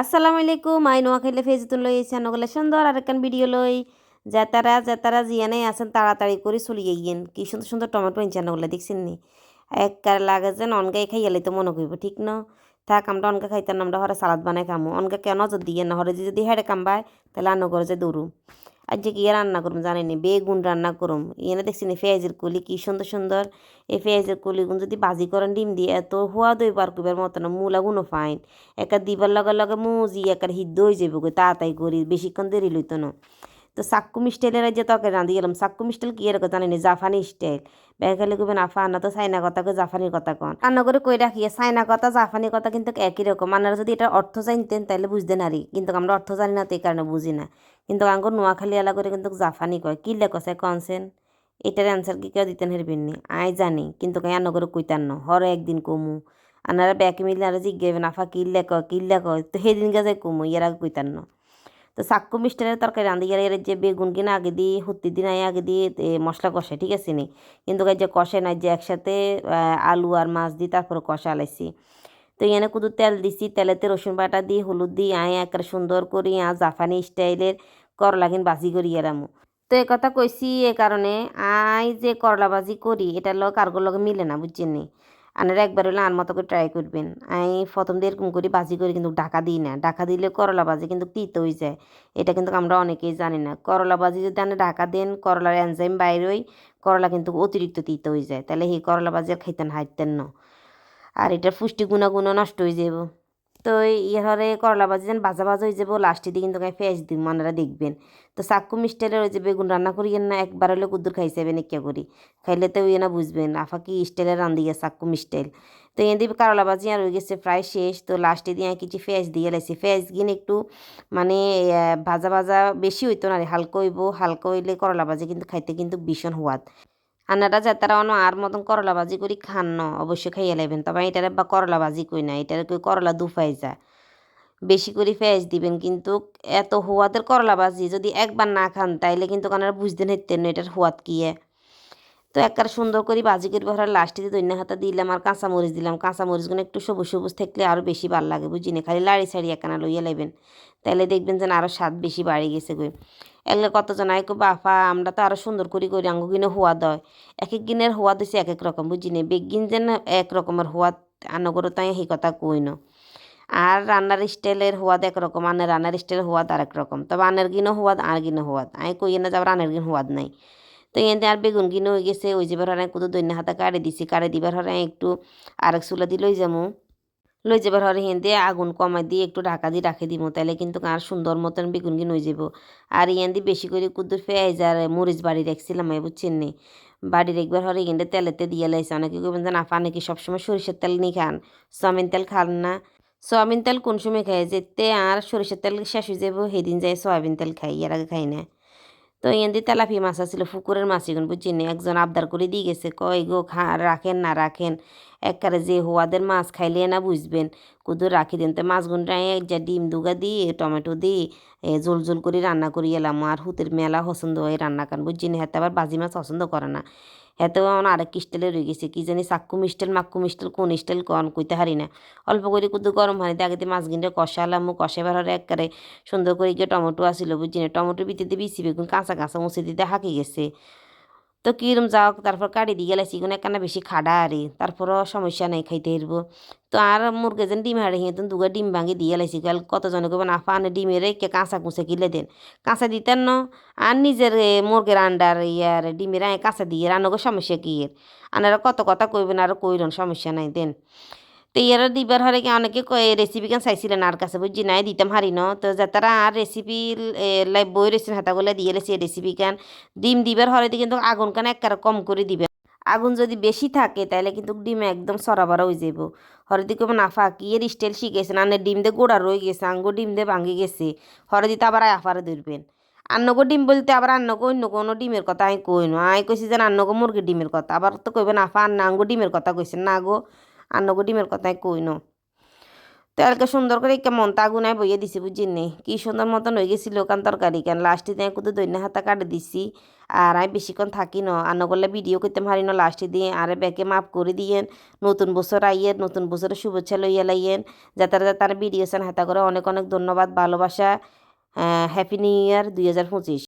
আসসালামু আলাইকুম, আই নোয়াখাইলে ফেজিতুন লই এসে নগলে সুন্দর আর একখান ভিডিও লই। যাতারা যাতারা জিয়ানে আছেন, তাড়াতাড়ি করে চলিয়ে গিয়েন কি সুন্দর সুন্দর টমেটো ইনছে নগলে দেখছেন নি? একবার লাগে যেন অনগাই খাইয়ালে তো মনে করব ঠিক ন? থাক, আমরা অনগা খাইতাম আমরা হরে সালাদ বানাই খামো। অনগা কেন যদি দিয়ে না, হরে যদি হেডে কামবায়, তাহলে আনগরে যে দৌড়ুম। আজ যে কি রান্না করুম জানি নি? বেগুন রান্না করুম। এনে দেখছি নি পেঁয়াজের কলি, কি সুন্দর সুন্দর। এই পেঁয়াজের কলিগুন যদি বাজি করেন ডিম দিয়ে, এত হওয়া দই পার করবার মতো না, মূলা গুনো ফাইন। একা দিবার লগে লগে মুজি, একার হিদ হয়ে যাব তাড়াতাড়ি করি, বেশিক্ষণ দেরি লইতো না। তো সাক্কু মিস্টাইলের যে তরকারি রাঁধি গেলাম সাক্কু মিস্টাইল কি এরকম জানি জাফানি স্টাইল বেগালে কবেন আফা আন্না তো চাইনা কথা কই জাফানির কথা কন রান্না করে কই রাখি? চাইনা কথা জাফানি কথা কিন্তু একই রকম। আপনারা যদি এটা অর্থ জানতেন, তাহলে বুঝতেন আরি কিন্তু আমরা অর্থ জানি না, তো এই কারণে বুঝি না। কিন্তু আঙ্গুর নোয়াখালী এলা করে কিন্তু জাফানি কয়। কি লেখছে কনসেন এটার অ্যান্সার কি কেউ দিতেন হেরবেন আই জানি, কিন্তু কাই আন্ন করে কইতান ন। হর একদিন কমু। আনারা ব্যাক মিলে আর জিজ্ঞাবেন আফা, কি লেখ কি লেখ? তো সেদিন গেছে কমু, ইয়ার আগে কইতান তো চাক্কু মিষ্টারের তরকারি রাঁধি গেলে এর যে বেগুন কিনা আগে দিয়ে হুত্তি দিন আগে দিয়ে মশলা কষে ঠিক আছে নি? কিন্তু যে কষে নাই, যে একসাথে আলু আর মাছ দিয়ে তারপরে কষা আলাইছি। তো এখানে কুদু তেল দিছি, তেলেতে রসুন বাটা দিয়ে, হলুদ দিয়ে, আয় একটা সুন্দর করি, আ, জাফানি স্টাইলের করলা কিন বাজি করি এরামু তো এ কথা কইছি এ কারণে, আই যে করলা বাজি করি, এটার লগ কারগোর লগে মিলে না, বুঝছেন নি? আনারা একবার হলে আর মতো করে ট্রাই করবেন। আমি প্রথম দিয়ে এরকম করি, বাজি করি কিন্তু ঢাকা দিই না। ঢাকা দিলে করলা বাজি কিন্তু তিত হয়ে যায়। এটা কিন্তু আমরা অনেকেই জানি না। করলা বাজি যদি আপনি ঢাকা দেন, করলার এনজাইম বাইরেই করলা কিন্তু অতিরিক্ত তিত হয়ে যায়। তাহলে সেই করলা বাজি আর খাইতেন, হাইতেন না। আর এটার পুষ্টি গুণাগুণ নষ্ট হয়ে যাব তো ইহারে করলা বাজি যেন বাজা বাজা হয়ে যাব লাস্টে দিয়ে কিন্তু ফেস দিন মনেরা দেখবেন। তো চাক্কু মিষ্টাইলের ওই যে বেগুন রান্না করিয়েন না, একবার হলে কুদ্দুর খাইছেবেন একে করি। খাইলে তো ইয়ে না বুঝবেন, আফা কি স্টাইলের রান্ধি গেছে চাক্কু মিষ্টাইল। তো এনে করলা বাজি আর হয়ে গেছে প্রায় শেষ, তো লাস্টে দিয়ে কিছু ফেস দিয়ে লাইছি। ফেস গিয়ে একটু মানে ভাজা ভাজা বেশি হইতো না রে, হালকা হইব, হালকা হইলে করলা বাজি কিন্তু খাইতে কিন্তু ভীষণ হওয়াদ আনারা যে তারা অন্য আর মতন করলা ভাজি করি খান ন অবশ্যই খাইয়া লাইবেন তবে এটারে বা করলা ভাজি কই না, এটারে কই করলা দুফাই যা বেশি করে ফেস দিবেন, কিন্তু এত হোয়াদের করলা ভাজি যদি একবার না খান, তাইলে কিন্তু কানারা বুঝতে নিতেন না এটার হোয়াদ কি এ। তো একবার সুন্দর করে ভাজি করে ভরার লাস্টে দিয়ে দৈন্য হাতা দিলাম আর কাঁচা মরিচ দিলাম। কাঁচা মরিচগুলো একটু সবুজ সবুজ থাকলে আরও বেশি ভালো লাগে বুঝি না খালি লাড়ি সাড়ি একখানা লইয়া লাইবেন। তাহলে দেখবেন যেন আরও স্বাদ বেশি বাড়ি গেছে গই এগুলো কতজন আইকো বাফা, আমরা তো আরও সুন্দর করে করি, আঙ্গু কিনে হোয়াদ হয় এক এক দিনের হোয়াদ হচ্ছে এক এক রকম বুঝি না বেগিন যেন এক রকমের হোয়াদ আনগর তাই সেই কথা কই না। আর রান্নার স্টাইলের হোয়াদ একরকম আনের রান্নার স্টাইলের হোয়াদ আরেক রকম। তবে আনের গিনো হোয়াদ আর গিনো হোয়াদ আমি কই না যাবার আনের গিন হোয়াদ নাই। তো এতে আর বেগুন কিনে হয়ে গেছে, ওই যেবার হরে কুতো দৈন্য হাতে কাড়ে দিছি, কাড়ে দিবার হরে একটু আরেক চুলা দিয়ে লই যাব লই যাবার হরে হেন আগুন কমাই দিয়ে একটু ঢাকা দিয়ে রাখে দিব তাহলে কিন্তু আর সুন্দর মতন বেগুন কিনে হয়ে যাব আর ইয়ান দিয়ে বেশি করে কুদুর পেঁয়াজ আর মরিচ বাড়ি রাখছিলাম আমি বুঝছেন নি? বাড়ি রেখবার হরে এখানটা তেলেতে দিয়ে লাইছে, অনেকে কইবেন যে নাফা, নাকি সবসময় সরিষার তেল নিয়ে খান, সয়াবিন তেল খান না। সয়াবিন তেল কোন সময় খাই, যেতে আর সরিষার তেল শেষ হয়ে যাব সেদিন যাই সয়াবিন তেল খাই, এর আগে খাই না। তো এখান তেলাপি মাছ আছিল পুকুরের মাছ এগুন বুঝছেন একজন আবদার করে দিয়ে গেছে, কয় গো খা, রাখেন না, রাখেন। এককারে যে হোয়াদের মাছ খাইলে না বুঝবেন। কুদুর রাখি দিন, তো মাছগুন এক যা ডিম দুগা দিয়ে টমেটো দিয়ে জোল জোল করে রান্না করি এলাম। আর হুতের মেলা পছন্দ হয় রান্না কান বুঝছেন হাতে আবার বাজি মাছ পছন্দ করে না। হেতেও আমার আরেক স্টাইলে রয়ে গেছে, কি জানি চাক্কু মিস্টাইল মাক্কু মিস্টাইল কোন স্টাইল কন কইতে হারি না। অল্প করে কুদু গরম হানিতে আগে মাছ গিনটা কষালাম কষাবার হরে একবারে সুন্দর করে গিয়ে টমেটো আসিল বুঝছি না টমেটো ভিতরে বিচি বেগুন কাঁচা কাঁচা মুছে দিতে হাঁকি গেছে। তো কিরম যাও তারপর কাটি দিয়ে গেলে কোনো একখানা বেশি খাডা আরে, তারপরও সমস্যা নাই খাইতে হইব। তো আর মুরগে যেন ডিম হাড়ে হিঁতুন দুগা ডিম ভাঙি দিয়ে লাইছি কাল কতজনে কবেন আফা আনে ডিমের রেখে কাঁচা কুঁচে কিলে দেন। কাঁচা দিতেন ন, আর নিজের মুরগের আন্ডার ইয়ার ডিমের আয় কাঁচা দিয়ে রান্নাগো সমস্যা কি এর? আনারা কত কথা কইবেন, আর কইরন সমস্যা নাই দেন। তো ইয়ারা দিবার হরে কি অনেকে রেসিপি কেন চাইছিলেন? আর কাছে বুঝছি নাই, দিতাম হারি ন। তো যাতারা আর রেসিপি লাই বই রেসিপি হাতাগুলো দিয়ে লেছি রেসিপি কেন? ডিম দিবার হরে কিন্তু আগুন কেন একবারে কম করে দিবে। আগুন যদি বেশি থাকে তাহলে কিন্তু ডিম একদম সরাবরা হয়ে যাব হরদি কেমন আফা কি এর স্টাইল শিখেছেন আনে ডিম দিয়ে গোড়া রয়ে গেছে, আঙ্গো ডিম দিয়ে ভাঙে গেছে। হরদি তো আবার আফারে ধরবেন। আন্নগো ডিম বলতে আবার আন্নগো অন্য কোনো ডিমের কথা আমি কই না আমি কইছি যে আন্নগো মুরগির ডিমের কথা। আবার তো কইবেন আফা আন্না আঙ্গো ডিমের কথা কইছেন। না গো। আন্নগো ডিমের কথা আমি কই না? তেলকে সুন্দর করে একটা মন তাগুনায় বইয়ে দিছি বুঝি নি? কি সুন্দর মতন হয়ে গেছিল কান তরকারি কেন? লাস্টে দিয়ে কুদু দৈন্য হাতা কাটে দিছি, আর আমি বেশিক্ষণ থাকি ন আন্ন করলে ভিডিও করতে পারি না লাস্টে দিয়ে আর ব্যাকে মাফ করে দিয়েন, নতুন বছর আইয়েন, নতুন বছরের শুভেচ্ছা লইয়া লাইয়েন, যাতে তার ভিডিও চান হাতা করে অনেক অনেক ধন্যবাদ, ভালোবাসা হ্যাপি নিউ ইয়ার দুই হাজার পঁচিশ।